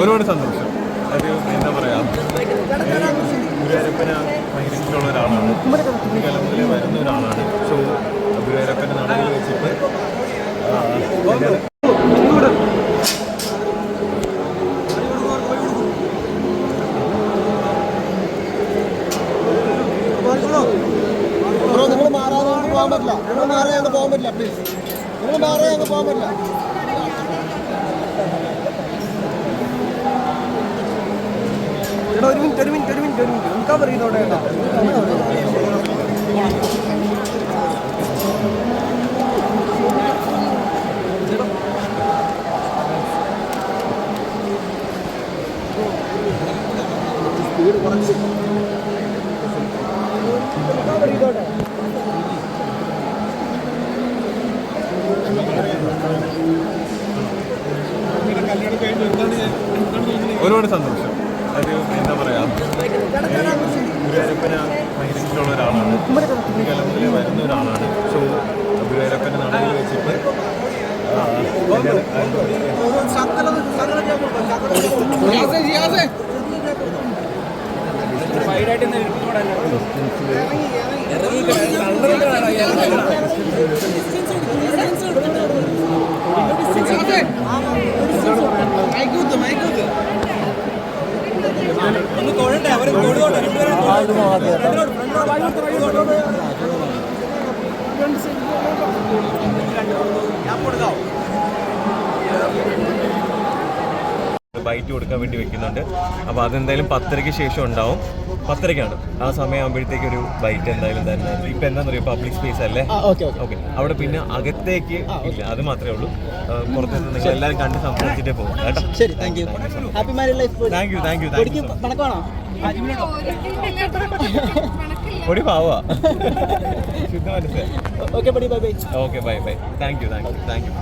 ഒരുപാട് സന്തോഷം. അത് എന്താ പറയാ? ഗുരുവായൂരപ്പന് ഭയങ്കര ഇഷ്ടമുള്ള ഒരാളാണ് കാലം വരുന്ന ഒരാളാണ്. സോ ഗുരുവായൂരപ്പന്റെ നടയിൽ വെച്ചിട്ട് പോകാൻ പറ്റില്ല. നിങ്ങൾ മാറാതെ പോകാൻ പറ്റില്ല പ്ലീസ് നിങ്ങൾ മാറാതെ പോകാൻ പറ്റില്ല ചേട്ടാ ഒരു മിനിറ്റ് ഒരു മിനിറ്റ് ഒരു മിനിറ്റ്. ഒരു ഒരുപാട് സന്തോഷം. അത് എന്താ പറയാ ഗുരുവായൂരപ്പന് ഭയങ്കര ഇഷ്ടമുള്ള ഒരാളാണ് കാലം മുതലേ വരുന്ന ഒരാളാണ്. സോ ഗുരുവായൂരപ്പന്റെ നടയിൽ വെച്ചിട്ട് ആ, ബൈറ്റ് കൊടുക്കാൻ വേണ്ടി വെക്കുന്നുണ്ട്. അപ്പോൾ അതെന്തായാലും പത്തരയ്ക്ക് ശേഷം ഉണ്ടാവും. പത്തരയ്ക്കാണ്. ആ സമയമാകുമ്പോഴത്തേക്ക് ഒരു ബൈറ്റ് എന്തായാലും തരുന്നത് ഇപ്പൊ എന്താണെന്ന് പറയുക പബ്ലിക് സ്പേസ് അല്ലേ? ഓക്കെ അവിടെ പിന്നെ അകത്തേക്ക് ഇല്ല അത് മാത്രമേ ഉള്ളൂ. പുറത്ത് പുറത്തുനിന്ന് നിങ്ങൾ എല്ലാവരും കണ്ട് സംസാരിച്ചിട്ടേ പോകും. കേട്ടോ? Thank you thank you thank you പണക്കമാണോ പാവാ. ശുദ്ധ മനസ്സിലായി okay bye bye okay bye bye thank you thank you thank you